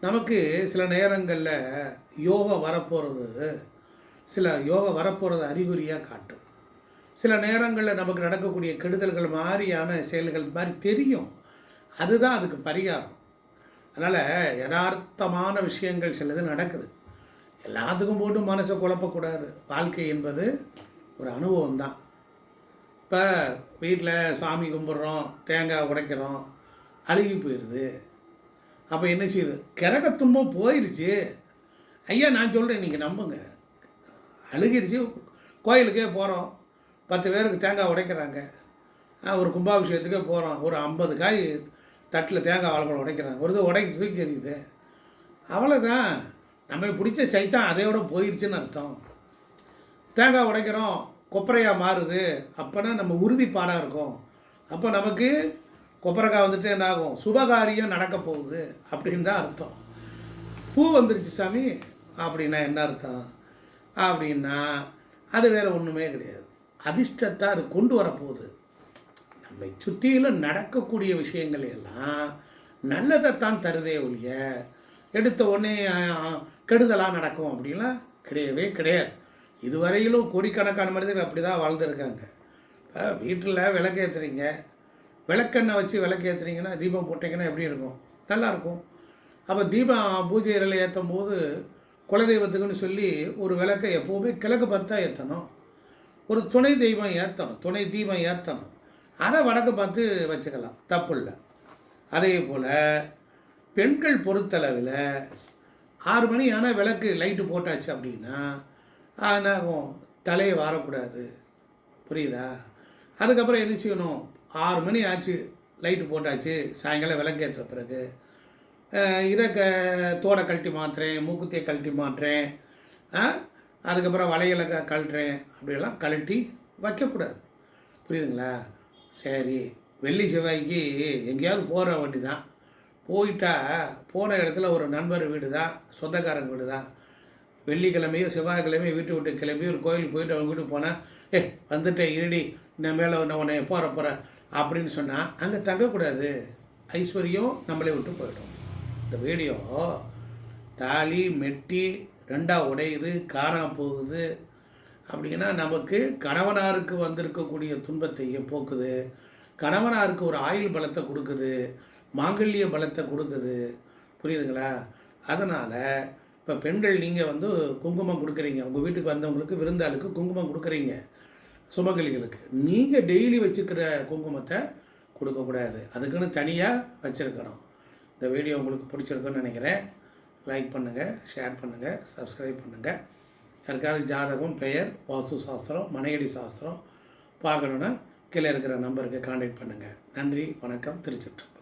நமக்கு சில நேரங்களில் யோகா வரப்போகிறது சில யோகா வரப்போகிறது அறிகுறியாக காட்டும். சில நேரங்களில் நமக்கு நடக்கக்கூடிய கெடுதல்கள் மாதிரியான செயல்கள் மாதிரி தெரியும். அதுதான் அதுக்கு பரிகாரம். அதனால் யதார்த்தமான விஷயங்கள் சிலது நடக்குது. எல்லாத்துக்கும் போட்டு மனசை குழப்பக்கூடாது. வாழ்க்கை என்பது ஒரு அனுபவம் தான் இப்போ வீட்டில் சாமி கும்பிட்றோம் தேங்காய் உடைக்கிறோம் அழுகி போயிடுது அப்போ என்ன செய்யுது? கிரக போயிடுச்சு போயிருச்சு. ஐயா நான் சொல்கிறேன் நீங்கள் நம்புங்க. அழுகிருச்சு. கோயிலுக்கே போகிறோம் பத்து பேருக்கு தேங்காய் உடைக்கிறாங்க. ஒரு கும்பாபிஷேகத்துக்கே போகிறோம் ஒரு ஐம்பது காய் தட்டில் தேங்காய் வாழைப்பழம் உடைக்கிறாங்க. ஒரு இது உடைக்கி தூக்கி எறியுது. அவ்வளோதான் நம்ம பிடிச்ச சைத்தான் அதையோட போயிடுச்சுன்னு அர்த்தம். தேங்காய் உடைக்கிறோம். கொப்பரையாக மாறுது அப்போனா நம்ம உறுதிப்பாடாக இருக்கும். அப்போ நமக்கு கொப்பரைக்காய் வந்துட்டு என்ன ஆகும் சுபகாரியம் நடக்க போகுது அப்படின்னு தான் அர்த்தம். பூ வந்துருச்சு சாமி அப்படின்னா என்ன அர்த்தம்? அப்படின்னா அது வேற ஒன்றுமே கிடையாது. அதிர்ஷ்டத்தை அது கொண்டு வரப்போகுது. நம்மை சுற்றிலும் நடக்கக்கூடிய விஷயங்கள் எல்லாம் நல்லதைத்தான் தருதே ஒழிய எடுத்த உடனே கெடுதலாக நடக்கும் அப்படின்லாம் கிடையவே கிடையாது. இதுவரையிலும் கோடிக்கணக்கான மனிதர்கள் அப்படி தான் வாழ்ந்துருக்காங்க. இப்போ வீட்டில் விளக்கேற்றுறீங்க விளக்கெண்ணெய் வச்சு விளக்கு ஏற்றுறீங்கன்னா தீபம் போட்டிங்கன்னா எப்படி இருக்கும்? நல்லாயிருக்கும் அப்போ தீபம் பூஜை இரலை ஏற்றும் போது குலதெய்வத்துக்குன்னு சொல்லி ஒரு விளக்கை எப்போவுமே கிழக்கு பார்த்தா ஏற்றணும் ஒரு துணை தெய்வம் ஏற்றணும் துணை தீபம் ஏற்றணும் ஆனால் வடக்கு பார்த்து வச்சுக்கலாம். தப்பு இல்லை. அதே போல் பெண்கள் பொறுத்தளவில் ஆறு மணி ஆனால் விளக்கு லைட்டு போட்டாச்சு அப்படின்னா என்னாகும் தலையை வாரக்கூடாது. புரியுதா? அதுக்கப்புறம் என்ன செய்யணும்? ஆறு மணி ஆச்சு லைட்டு போட்டாச்சு சாயங்காலம் விளக்கேற்ற பிறகு இதை க தோடை கழட்டி மாற்றுறேன் மூக்குத்தியை கழட்டி மாற்றுறேன் அதுக்கப்புறம் வளையலை க கழட்டுறேன் அப்படியெல்லாம் கழட்டி வைக்கக்கூடாது. புரியுதுங்களா? சரி வெள்ளி செவ்வாய்க்கு எங்கேயாவது போகிற வண்டி தான் போயிட்டா போன இடத்துல ஒரு நண்பர் வீடு தான் சொந்தக்காரங்க வீடு தான் வெள்ளிக்கிழமையோ செவ்வாய்க்கிழமையோ வீட்டு விட்டு கிளம்பி ஒரு கோயிலுக்கு போயிட்டு அவங்க வீட்டுக்கு போனால் ஏ வந்துட்டேன் இருடி நான் மேலே நான் உன்னை போகிற போகிறேன் அப்படின்னு சொன்னால் அங்கே தங்கக்கூடாது. ஐஸ்வர்யம் நம்மளை விட்டு போயிடும். இந்த வீடியோ தாலி மெட்டி ரெண்டாக உடையுது காணாம போகுது. அப்படின்னா நமக்கு கணவனாருக்கு வந்திருக்கக்கூடிய துன்பத்தை போக்குது. கணவனாருக்கு ஒரு ஆயுள் பலத்தை கொடுக்குது. மாங்கல்ய பலத்தை கொடுக்குது. புரியுதுங்களா? அதனால் இப்போ பெண்கள் நீங்கள் வந்து குங்குமம் கொடுக்குறீங்க. உங்கள் வீட்டுக்கு வந்தவங்களுக்கு விருந்தாளுக்கு குங்குமம் கொடுக்குறீங்க. சுமங்கலிகளுக்கு. நீங்கள் டெய்லி வச்சுக்கிற குங்குமத்தை கொடுக்கக்கூடாது அதுக்குன்னு தனியாக வச்சுருக்கணும். இந்த வீடியோ உங்களுக்கு பிடிச்சிருக்குன்னு நினைக்கிறேன். லைக் பண்ணுங்கள் ஷேர் பண்ணுங்கள் சப்ஸ்கிரைப் பண்ணுங்கள் யாருக்காவது ஜாதகம் பெயர் வாசு சாஸ்திரம் மனையடி சாஸ்திரம் பார்க்கணுன்னா கீழே இருக்கிற நம்பருக்கு காண்டாக்ட் பண்ணுங்கள் நன்றி வணக்கம் திருச்சிட்டு